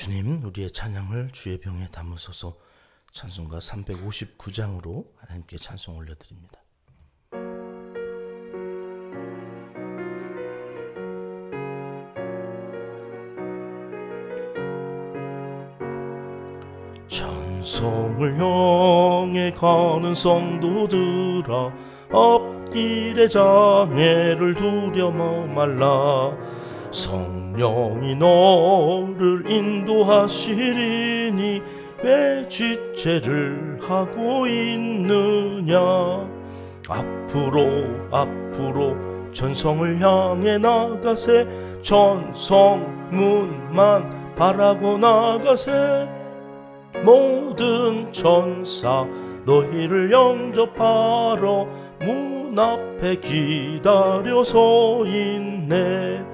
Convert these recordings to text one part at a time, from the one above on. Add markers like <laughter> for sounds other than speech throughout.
주님 우리의 찬양을 주의 병에 담으소서 찬송가 359장으로 하나님께 찬송 올려드립니다. 찬송을 향해 가는 성도들아 앞길의 장애를 두려워 말라 성 령이 너를 인도하시리니 왜 지체를 하고 있느냐? 앞으로 앞으로 전성을 향해 나가세. 전성문만 바라고 나가세. 모든 천사 너희를 영접하러 문 앞에 기다려 서 있네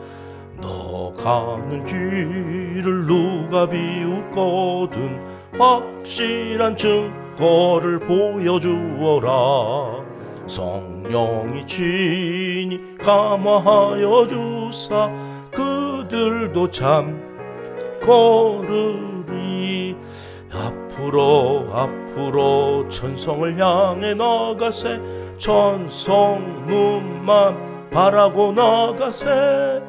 너 가는 길을 누가 비웃거든 확실한 증거를 보여주어라. 성령이 친히 감화하여 주사 그들도 참 걸으리. 앞으로 앞으로 천성을 향해 나가세. 천성문만 바라고 나가세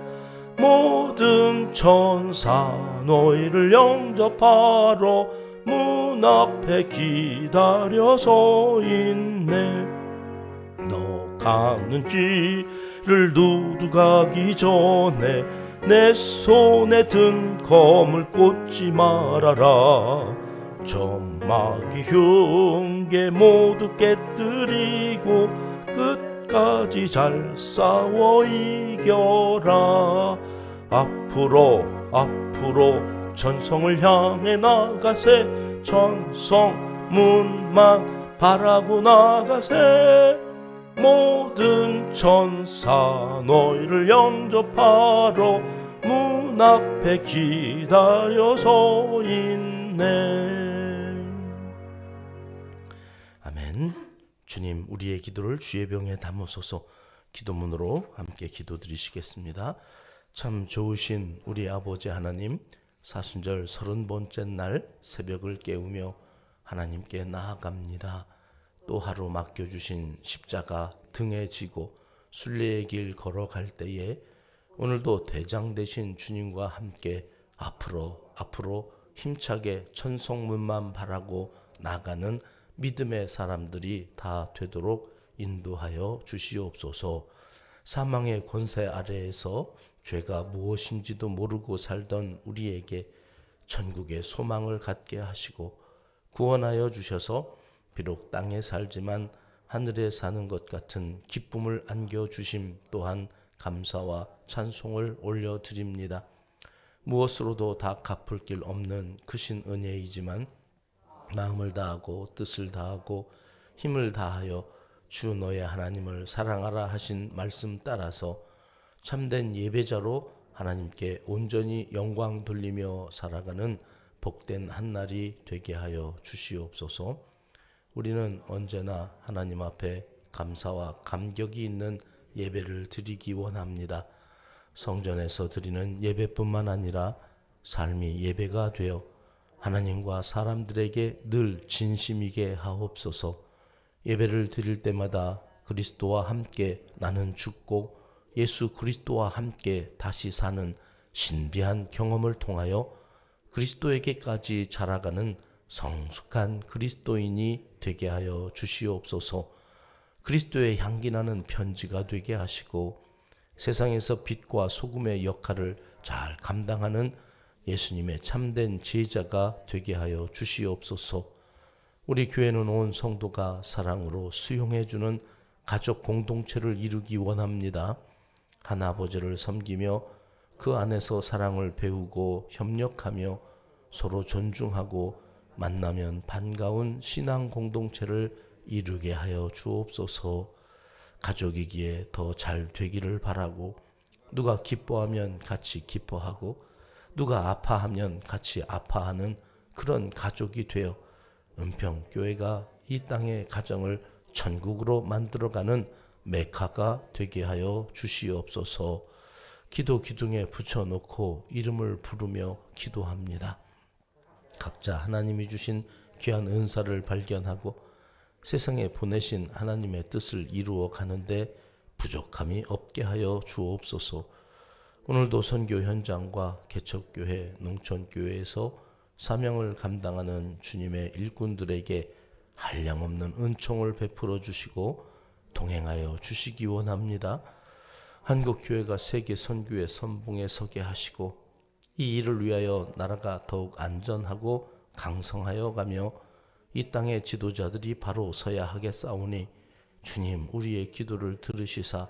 모든 천사 너희를 영접하러 문 앞에 기다려 서 있네. 너 가는 길을 누드가기 전에 내 손에 든 검을 꽂지 말아라. 점막이 흉계 모두 깨뜨리고 끝 까지 잘 싸워 이겨라. 앞으로 앞으로 전성을 향해 나가세. 전성 문만 바라고 나가세. 모든 천사 너희를 영접하러 문 앞에 기다려 서 있네 주님 우리의 기도를 주의 병에 담으소서 기도문으로 함께 기도드리시겠습니다 참 좋으신 우리 아버지 하나님 사순절 서른 번째 날 새벽을 깨우며 하나님께 나아갑니다. 또 하루 맡겨주신 십자가 등에 지고 순례의 길 걸어갈 때에 오늘도 대장 되신 주님과 함께 앞으로 앞으로 힘차게 천성문만 바라고 나가는 믿음의 사람들이 다 되도록 인도하여 주시옵소서. 사망의 권세 아래에서 죄가 무엇인지도 모르고 살던 우리에게 천국의 소망을 갖게 하시고 구원하여 주셔서 비록 땅에 살지만 하늘에 사는 것 같은 기쁨을 안겨 주심 또한 감사와 찬송을 올려 드립니다. 무엇으로도 다 갚을 길 없는 크신 은혜이지만 마음을 다하고 뜻을 다하고 힘을 다하여 주 너의 하나님을 사랑하라 하신 말씀 따라서 참된 예배자로 하나님께 온전히 영광 돌리며 살아가는 복된 한 날이 되게 하여 주시옵소서. 우리는 언제나 하나님 앞에 감사와 감격이 있는 예배를 드리기 원합니다. 성전에서 드리는 예배뿐만 아니라 삶이 예배가 되어 하나님과 사람들에게 늘 진심이게 하옵소서. 예배를 드릴 때마다 그리스도와 함께 나는 죽고 예수 그리스도와 함께 다시 사는 신비한 경험을 통하여 그리스도에게까지 자라가는 성숙한 그리스도인이 되게 하여 주시옵소서. 그리스도의 향기 나는 편지가 되게 하시고 세상에서 빛과 소금의 역할을 잘 감당하는 예수님의 참된 제자가 되게 하여 주시옵소서. 우리 교회는 온 성도가 사랑으로 수용해 주는 가족 공동체를 이루기 원합니다. 하나아버지를 섬기며 그 안에서 사랑을 배우고 협력하며 서로 존중하고 만나면 반가운 신앙 공동체를 이루게 하여 주옵소서. 가족이기에 더 잘 되기를 바라고 누가 기뻐하면 같이 기뻐하고 누가 아파하면 같이 아파하는 그런 가족이 되어 은평 교회가 이 땅의 가정을 천국으로 만들어가는 메카가 되게 하여 주시옵소서. 기도 기둥에 붙여놓고 이름을 부르며 기도합니다. 각자 하나님이 주신 귀한 은사를 발견하고 세상에 보내신 하나님의 뜻을 이루어 가는데 부족함이 없게 하여 주옵소서. 오늘도 선교 현장과 개척교회, 농촌교회에서 사명을 감당하는 주님의 일꾼들에게 한량없는 은총을 베풀어 주시고 동행하여 주시기 원합니다. 한국 교회가 세계 선교의 선봉에 서게 하시고 이 일을 위하여 나라가 더욱 안전하고 강성하여 가며 이 땅의 지도자들이 바로 서야 하겠사오니 주님 우리의 기도를 들으시사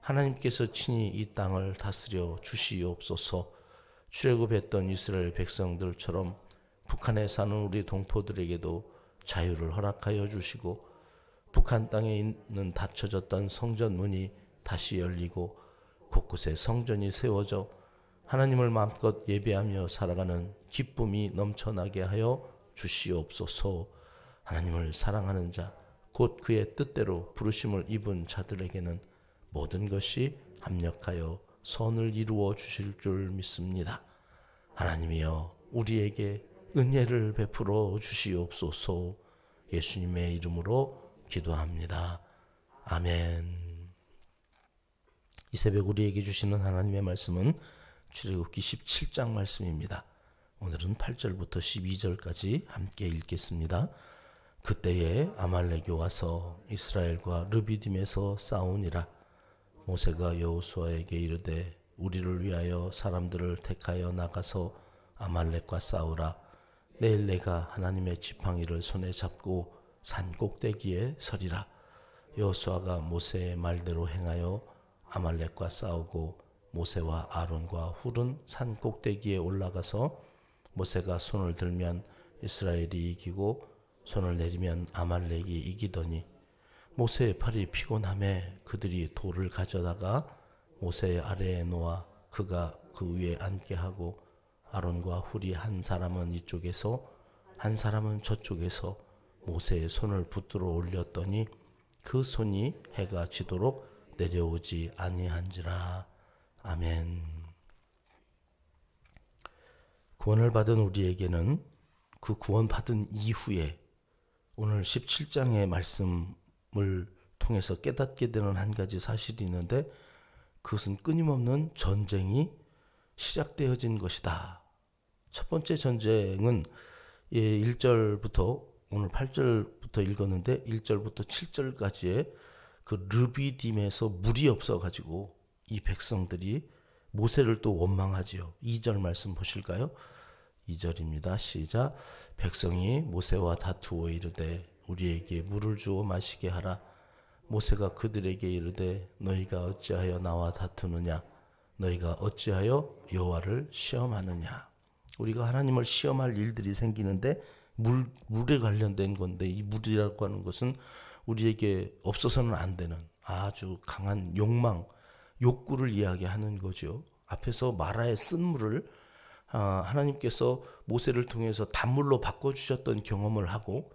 하나님께서 친히 이 땅을 다스려 주시옵소서 출애굽했던 이스라엘 백성들처럼 북한에 사는 우리 동포들에게도 자유를 허락하여 주시고 북한 땅에 있는 닫혀졌던 성전 문이 다시 열리고 곳곳에 성전이 세워져 하나님을 마음껏 예배하며 살아가는 기쁨이 넘쳐나게 하여 주시옵소서. 하나님을 사랑하는 자, 곧 그의 뜻대로 부르심을 입은 자들에게는 모든 것이 합력하여 선을 이루어 주실 줄 믿습니다. 하나님이여 우리에게 은혜를 베풀어 주시옵소서. 예수님의 이름으로 기도합니다. 아멘. 이 새벽 우리에게 주시는 하나님의 말씀은 출애굽기 17장 말씀입니다. 오늘은 8절부터 12절까지 함께 읽겠습니다. 그때에 아말렉이 와서 이스라엘과 르비딤에서 싸우니라 모세가 여호수아에게 이르되 우리를 위하여 사람들을 택하여 나가서 아말렉과 싸우라. 내일 내가 하나님의 지팡이를 손에 잡고 산 꼭대기에 서리라. 여호수아가 모세의 말대로 행하여 아말렉과 싸우고 모세와 아론과 훌은 산 꼭대기에 올라가서 모세가 손을 들면 이스라엘이 이기고 손을 내리면 아말렉이 이기더니 모세의 팔이 피곤함에 그들이 돌을 가져다가 모세의 아래에 놓아 그가 그 위에 앉게 하고 아론과 훌이 한 사람은 이쪽에서 한 사람은 저쪽에서 모세의 손을 붙들어 올렸더니 그 손이 해가 지도록 내려오지 아니한지라 아멘. 구원을 받은 우리에게는 그 구원 받은 이후에 오늘 17장의 말씀 을 통해서 깨닫게 되는 한 가지 사실이 있는데 그것은 끊임없는 전쟁이 시작되어진 것이다. 첫 번째 전쟁은 1절부터 오늘 8절부터 읽었는데 1절부터 7절까지의 그 르비딤에서 물이 없어 가지고 이 백성들이 모세를 또 원망하지요. 2절 말씀 보실까요? 2절입니다. 시작. 백성이 모세와 다투어 이르되 우리에게 물을 주어 마시게 하라. 모세가 그들에게 이르되 너희가 어찌하여 나와 다투느냐? 너희가 어찌하여 여호와를 시험하느냐? 우리가 하나님을 시험할 일들이 생기는데 물 물에 관련된 건데 이 물이라고 하는 것은 우리에게 없어서는 안 되는 아주 강한 욕망, 욕구를 이야기하는 거죠. 앞에서 마라의 쓴물을 아, 하나님께서 모세를 통해서 단물로 바꿔 주셨던 경험을 하고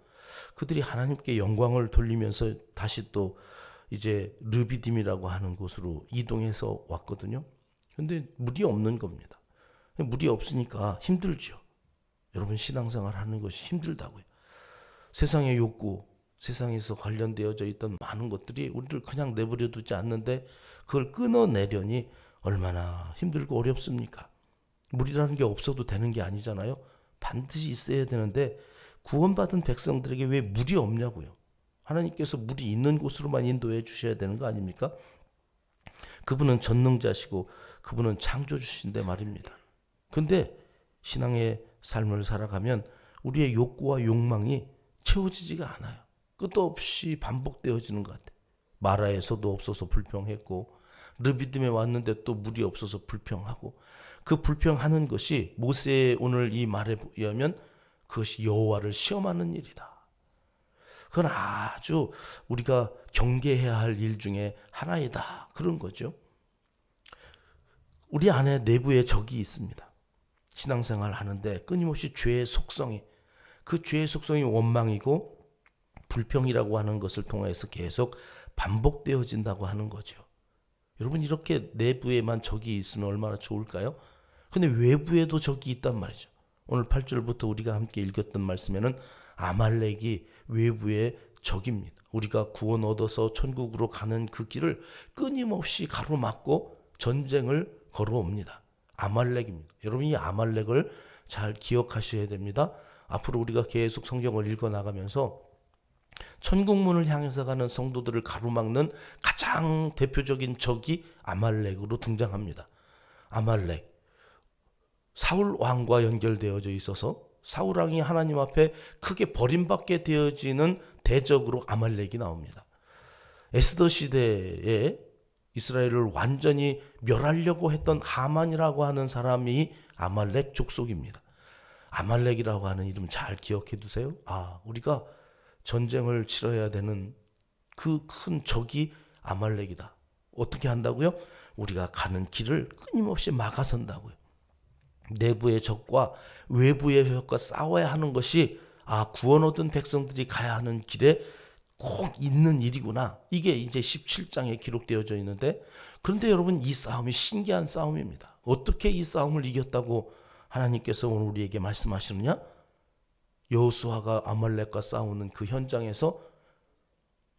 그들이 하나님께 영광을 돌리면서 다시 또 이제 르비딤이라고 하는 곳으로 이동해서 왔거든요. 근데 물이 없는 겁니다. 물이 없으니까 힘들죠. 여러분 신앙생활 하는 것이 힘들다고요. 세상의 욕구, 세상에서 관련되어져 있던 많은 것들이 우리를 그냥 내버려 두지 않는데 그걸 끊어내려니 얼마나 힘들고 어렵습니까? 물이라는 게 없어도 되는 게 아니잖아요. 반드시 있어야 되는데 구원받은 백성들에게 왜 물이 없냐고요. 하나님께서 물이 있는 곳으로만 인도해 주셔야 되는 거 아닙니까? 그분은 전능자시고 그분은 창조주신데 말입니다. 근데 신앙의 삶을 살아가면 우리의 욕구와 욕망이 채워지지가 않아요. 끝도 없이 반복되어지는 것 같아요. 마라에서도 없어서 불평했고 르비딤에 왔는데 또 물이 없어서 불평하고 그 불평하는 것이 모세의 오늘 이 말에 의하면 그것이 여호와를 시험하는 일이다. 그건 아주 우리가 경계해야 할 일 중에 하나이다. 그런 거죠. 우리 안에 내부에 적이 있습니다. 신앙생활 하는데 끊임없이 죄의 속성이 그 죄의 속성이 원망이고 불평이라고 하는 것을 통해서 계속 반복되어진다고 하는 거죠. 여러분 이렇게 내부에만 적이 있으면 얼마나 좋을까요? 근데 외부에도 적이 있단 말이죠. 오늘 8절부터 우리가 함께 읽었던 말씀에는 아말렉이 외부의 적입니다. 우리가 구원 얻어서 천국으로 가는 그 길을 끊임없이 가로막고 전쟁을 걸어옵니다. 아말렉입니다. 여러분 이 아말렉을 잘 기억하셔야 됩니다. 앞으로 우리가 계속 성경을 읽어 나가면서 천국문을 향해서 가는 성도들을 가로막는 가장 대표적인 적이 아말렉으로 등장합니다. 아말렉. 사울 왕과 연결되어져 있어서 사울 왕이 하나님 앞에 크게 버림받게 되어지는 대적으로 아말렉이 나옵니다. 에스더 시대에 이스라엘을 완전히 멸하려고 했던 하만이라고 하는 사람이 아말렉 족속입니다. 아말렉이라고 하는 이름 잘 기억해 두세요. 아, 우리가 전쟁을 치러야 되는 그 큰 적이 아말렉이다. 어떻게 한다고요? 우리가 가는 길을 끊임없이 막아선다고요. 내부의 적과 외부의 적과 싸워야 하는 것이 아 구원 얻은 백성들이 가야 하는 길에 꼭 있는 일이구나. 이게 이제 17장에 기록되어져 있는데 그런데 여러분 이 싸움이 신기한 싸움입니다. 어떻게 이 싸움을 이겼다고 하나님께서 오늘 우리에게 말씀하시느냐? 여호수아가 아말렉과 싸우는 그 현장에서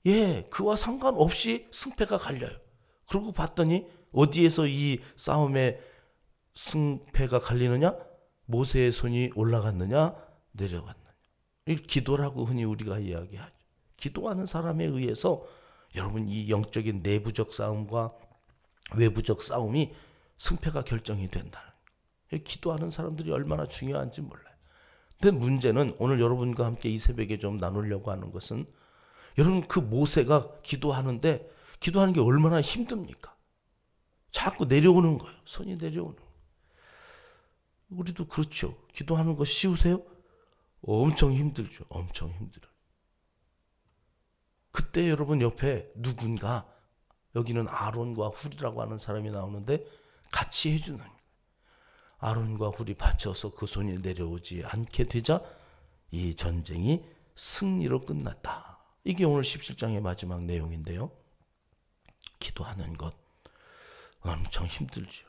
예, 그와 상관없이 승패가 갈려요. 그러고 봤더니 어디에서 이 싸움의 승패가 갈리느냐? 모세의 손이 올라갔느냐? 내려갔느냐? 이 기도라고 흔히 우리가 이야기하죠. 기도하는 사람에 의해서 여러분 이 영적인 내부적 싸움과 외부적 싸움이 승패가 결정이 된다는 거예요. 기도하는 사람들이 얼마나 중요한지 몰라요. 근데 문제는 오늘 여러분과 함께 이 새벽에 좀 나누려고 하는 것은 여러분 그 모세가 기도하는데 기도하는 게 얼마나 힘듭니까? 자꾸 내려오는 거예요. 손이 내려오는 거예요. 우리도 그렇죠. 기도하는 거 쉬우세요? 엄청 힘들죠. 엄청 힘들어요. 그때 여러분 옆에 누군가 여기는 아론과 훌이라고 하는 사람이 나오는데 같이 해주는. 아론과 훌이 받쳐서 그 손이 내려오지 않게 되자 이 전쟁이 승리로 끝났다. 이게 오늘 17장의 마지막 내용인데요. 기도하는 것 엄청 힘들죠.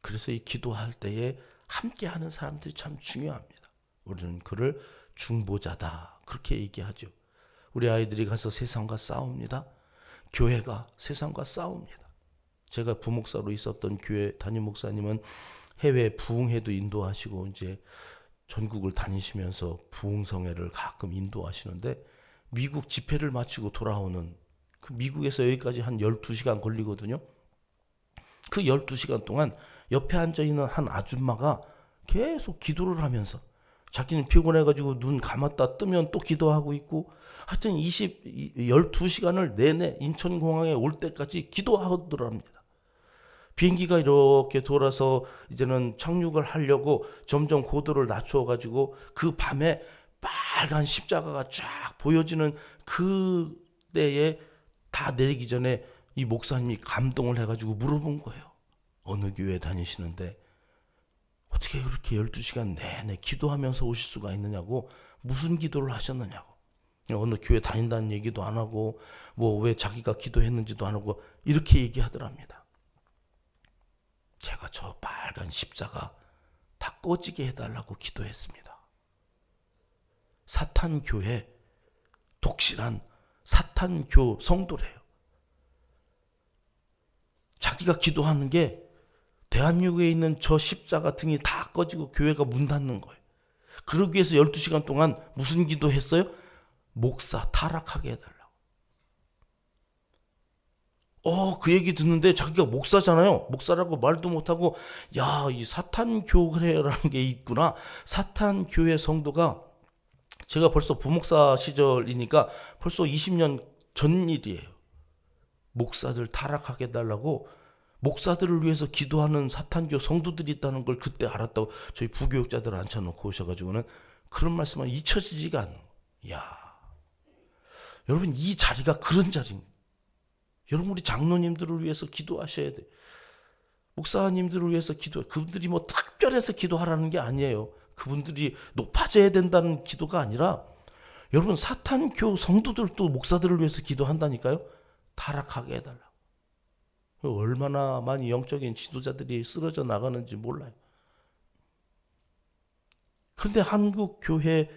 그래서 이 기도할 때에 함께 하는 사람들이 참 중요합니다. 우리는 그를 중보자다. 그렇게 얘기하죠. 우리 아이들이 가서 세상과 싸웁니다. 교회가 세상과 싸웁니다. 제가 부목사로 있었던 교회 담임 목사님은 해외 부흥회도 인도하시고 이제 전국을 다니시면서 부흥성회를 가끔 인도하시는데 미국 집회를 마치고 돌아오는 그 미국에서 여기까지 한 12시간 걸리거든요. 그 12시간 동안 옆에 앉아 있는 한 아줌마가 계속 기도를 하면서 자기는 피곤해가지고 눈 감았다 뜨면 또 기도하고 있고 하여튼 20, 12시간을 내내 인천공항에 올 때까지 기도하더랍니다. 비행기가 이렇게 돌아서 이제는 착륙을 하려고 점점 고도를 낮추어가지고 그 밤에 빨간 십자가가 쫙 보여지는 그 때에 다 내리기 전에 이 목사님이 감동을 해가지고 물어본 거예요. 어느 교회 다니시는데 어떻게 그렇게 12시간 내내 기도하면서 오실 수가 있느냐고 무슨 기도를 하셨느냐고 어느 교회 다닌다는 얘기도 안 하고 뭐 왜 자기가 기도했는지도 안 하고 이렇게 얘기하더랍니다. 제가 저 빨간 십자가 다 꺼지게 해달라고 기도했습니다. 사탄 교회 독실한 사탄 교 성도래요. 자기가 기도하는 게 대한민국에 있는 저 십자가 등이 다 꺼지고 교회가 문 닫는 거예요. 그러기 위해서 12시간 동안 무슨 기도 했어요? 목사 타락하게 해달라고. 어, 그 얘기 듣는데 자기가 목사잖아요. 목사라고 말도 못하고, 야, 이 사탄교회라는 게 있구나. 사탄교회 성도가 제가 벌써 부목사 시절이니까 벌써 20년 전 일이에요. 목사들 타락하게 해달라고 목사들을 위해서 기도하는 사탄교 성도들이 있다는 걸 그때 알았다고 저희 부교육자들 앉혀놓고 오셔가지고는 그런 말씀은 잊혀지지가 않는 야 여러분 이 자리가 그런 자리입니다. 여러분 우리 장로님들을 위해서 기도하셔야 돼. 목사님들을 위해서 기도. 그분들이 뭐 특별해서 기도하라는 게 아니에요. 그분들이 높아져야 된다는 기도가 아니라 여러분 사탄교 성도들도 목사들을 위해서 기도한다니까요. 타락하게 해달라. 얼마나 많이 영적인 지도자들이 쓰러져 나가는지 몰라요. 그런데 한국 교회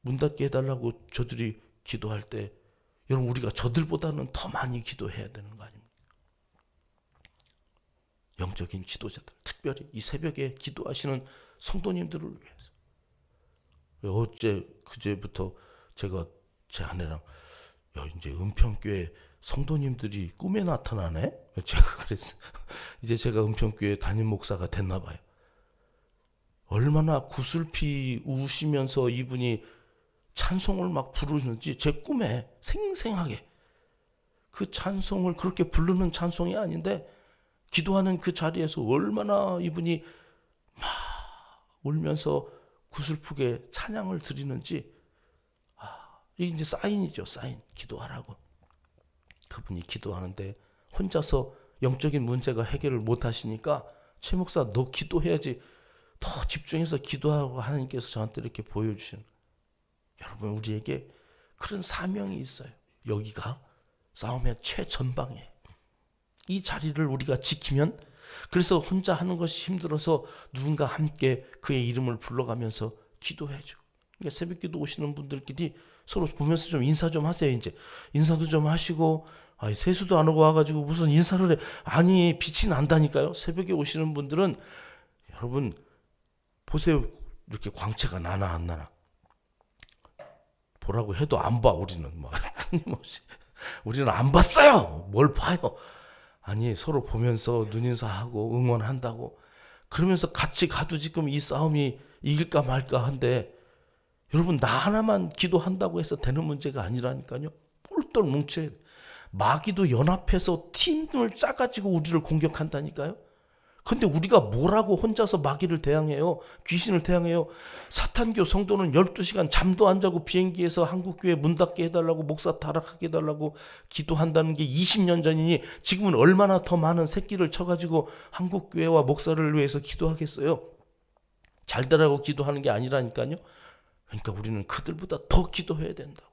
문 닫게 해달라고 저들이 기도할 때 여러분 우리가 저들보다는 더 많이 기도해야 되는 거 아닙니까? 영적인 지도자들, 특별히 이 새벽에 기도하시는 성도님들을 위해서. 어제 그제부터 제가 제 아내랑 야 이제 은평교회 성도님들이 꿈에 나타나네. <laughs> 제가 그랬어. <laughs> 이제 제가 은평교회 담임 목사가 됐나 봐요. 얼마나 구슬피 우시면서 이분이 찬송을 막 부르는지 제 꿈에 생생하게 그 찬송을 그렇게 부르는 찬송이 아닌데 기도하는 그 자리에서 얼마나 이분이 막 울면서 구슬프게 찬양을 드리는지 아, 이게 이제 사인이죠 사인 기도하라고 그분이 기도하는데 혼자서 영적인 문제가 해결을 못 하시니까 최 목사 너 기도해야지 더 집중해서 기도하고 하나님께서 저한테 이렇게 보여주시는 여러분 우리에게 그런 사명이 있어요. 여기가 싸움의 최전방에 이 자리를 우리가 지키면 그래서 혼자 하는 것이 힘들어서 누군가 함께 그의 이름을 불러가면서 기도해줘. 그러니까 새벽 기도 오시는 분들끼리 서로 보면서 좀 인사 좀 하세요. 이제 인사도 좀 하시고 아, 세수도 안 하고 와가지고 무슨 인사를 해? 아니 빛이 난다니까요. 새벽에 오시는 분들은 여러분 보세요. 이렇게 광채가 나나 안 나나. 보라고 해도 안 봐, 우리는. 막, <laughs> 끊임없이. 우리는 안 봤어요! 뭘 봐요? 아니, 서로 보면서 눈인사하고 응원한다고. 그러면서 같이 가도 지금 이 싸움이 이길까 말까 한데, 여러분, 나 하나만 기도한다고 해서 되는 문제가 아니라니까요. 똘똘 뭉쳐야 돼. 마귀도 연합해서 팀을 짜가지고 우리를 공격한다니까요. 근데 우리가 뭐라고 혼자서 마귀를 대항해요? 귀신을 대항해요? 사탄교 성도는 12시간 잠도 안 자고 비행기에서 한국교회 문 닫게 해달라고 목사 타락하게 해달라고 기도한다는 게 20년 전이니 지금은 얼마나 더 많은 새끼를 쳐가지고 한국교회와 목사를 위해서 기도하겠어요? 잘 되라고 기도하는 게 아니라니까요. 그러니까 우리는 그들보다 더 기도해야 된다고.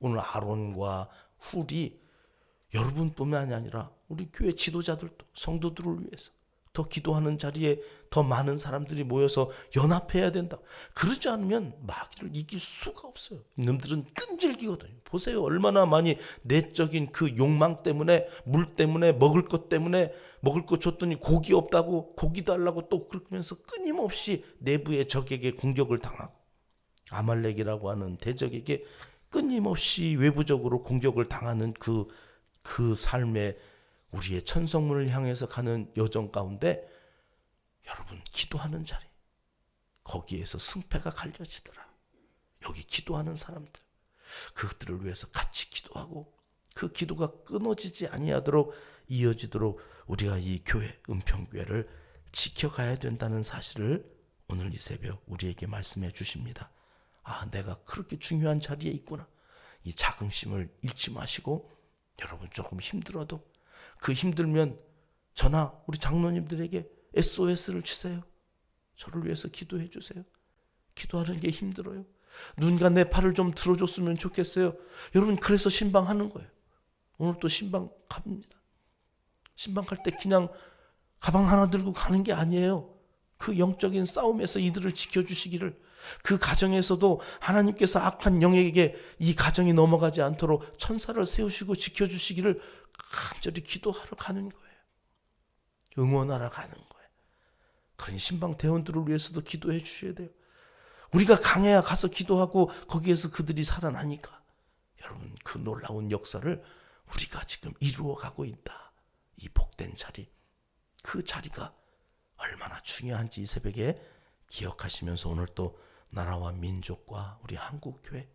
오늘 아론과 훌이 여러분뿐만이 아니라 우리 교회 지도자들도 성도들을 위해서 더 기도하는 자리에 더 많은 사람들이 모여서 연합해야 된다. 그러지 않으면 마귀를 이길 수가 없어요. 놈들은 끈질기거든요. 보세요. 얼마나 많이 내적인 그 욕망 때문에 물 때문에 먹을 것 때문에 먹을 것 줬더니 고기 없다고 고기 달라고 또 그러면서 끊임없이 내부의 적에게 공격을 당하고 아말렉이라고 하는 대적에게 끊임없이 외부적으로 공격을 당하는 그, 그 삶의 우리의 천성문을 향해서 가는 여정 가운데 여러분 기도하는 자리 거기에서 승패가 갈려지더라. 여기 기도하는 사람들 그것들을 위해서 같이 기도하고 그 기도가 끊어지지 아니하도록 이어지도록 우리가 이 교회 은평교회를 지켜가야 된다는 사실을 오늘 이 새벽 우리에게 말씀해 주십니다. 아, 내가 그렇게 중요한 자리에 있구나. 이 자긍심을 잃지 마시고 여러분 조금 힘들어도 그 힘들면 저나 우리 장로님들에게 SOS를 치세요. 저를 위해서 기도해 주세요. 기도하는 게 힘들어요. 누군가 내 팔을 좀 들어줬으면 좋겠어요. 여러분 그래서 신방하는 거예요. 오늘 또 신방 갑니다. 신방 갈 때 그냥 가방 하나 들고 가는 게 아니에요. 그 영적인 싸움에서 이들을 지켜주시기를 그 가정에서도 하나님께서 악한 영에게 이 가정이 넘어가지 않도록 천사를 세우시고 지켜주시기를 간절히 기도하러 가는 거예요. 응원하러 가는 거예요. 그런 신방 대원들을 위해서도 기도해 주셔야 돼요. 우리가 강해야 가서 기도하고 거기에서 그들이 살아나니까 여러분 그 놀라운 역사를 우리가 지금 이루어 가고 있다. 이 복된 자리. 그 자리가 얼마나 중요한지 이 새벽에 기억하시면서 오늘 또 나라와 민족과 우리 한국 교회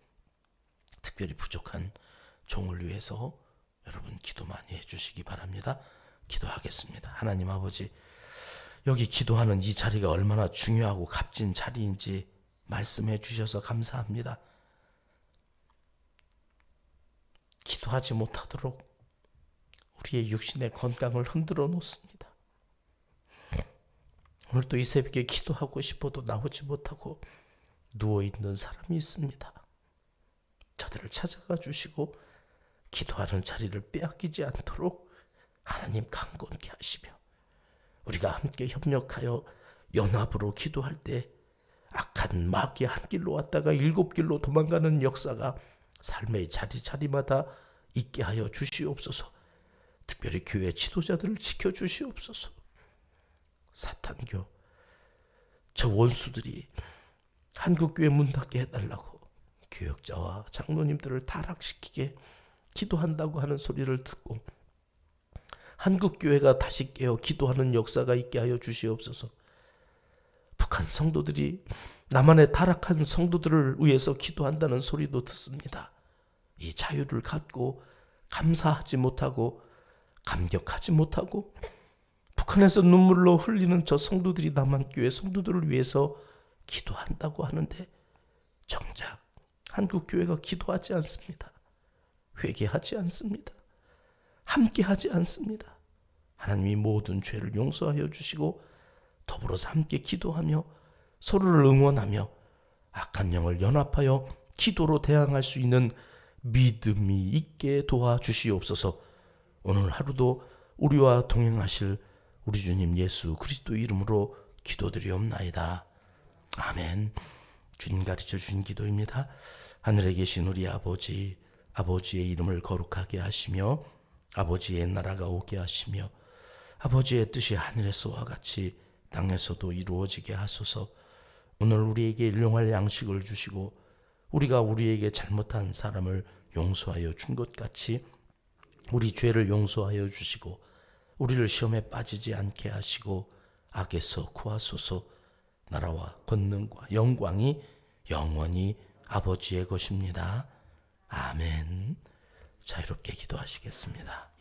특별히 부족한 종을 위해서 여러분 기도 많이 해주시기 바랍니다. 기도하겠습니다. 하나님 아버지 여기 기도하는 이 자리가 얼마나 중요하고 값진 자리인지 말씀해 주셔서 감사합니다. 기도하지 못하도록 우리의 육신의 건강을 흔들어 놓습니다. 오늘 또 이 새벽에 기도하고 싶어도 나오지 못하고 누워 있는 사람이 있습니다. 저들을 찾아가 주시고 기도하는 자리를 빼앗기지 않도록 하나님 강건케 하시며 우리가 함께 협력하여 연합으로 기도할 때 악한 마귀 한 길로 왔다가 일곱 길로 도망가는 역사가 삶의 자리자리마다 있게 하여 주시옵소서. 특별히 교회 지도자들을 지켜 주시옵소서. 사탄교 저 원수들이 한국교회 문 닫게 해달라고 교역자와 장로님들을 타락시키게 기도한다고 하는 소리를 듣고 한국교회가 다시 깨어 기도하는 역사가 있게 하여 주시옵소서. 북한 성도들이 남한의 타락한 성도들을 위해서 기도한다는 소리도 듣습니다. 이 자유를 갖고 감사하지 못하고 감격하지 못하고 북한에서 눈물로 흘리는 저 성도들이 남한교회 성도들을 위해서 기도한다고 하는데 정작 한국교회가 기도하지 않습니다. 회개하지 않습니다. 함께하지 않습니다. 하나님이 모든 죄를 용서하여 주시고 더불어서 함께 기도하며 서로를 응원하며 악한 영을 연합하여 기도로 대항할 수 있는 믿음이 있게 도와주시옵소서. 오늘 하루도 우리와 동행하실 우리 주님 예수 그리스도 이름으로 기도드리옵나이다. 아멘. 주님 가르쳐 주신 기도입니다. 하늘에 계신 우리 아버지, 아버지의 이름을 거룩하게 하시며 아버지의 나라가 오게 하시며 아버지의 뜻이 하늘에서와 같이 땅에서도 이루어지게 하소서. 오늘 우리에게 일용할 양식을 주시고 우리가 우리에게 잘못한 사람을 용서하여 준 것 같이 우리 죄를 용서하여 주시고 우리를 시험에 빠지지 않게 하시고 악에서 구하소서. 나라와 권능과 영광이 영원히 아버지의 것입니다. 아멘. 자유롭게 기도하시겠습니다.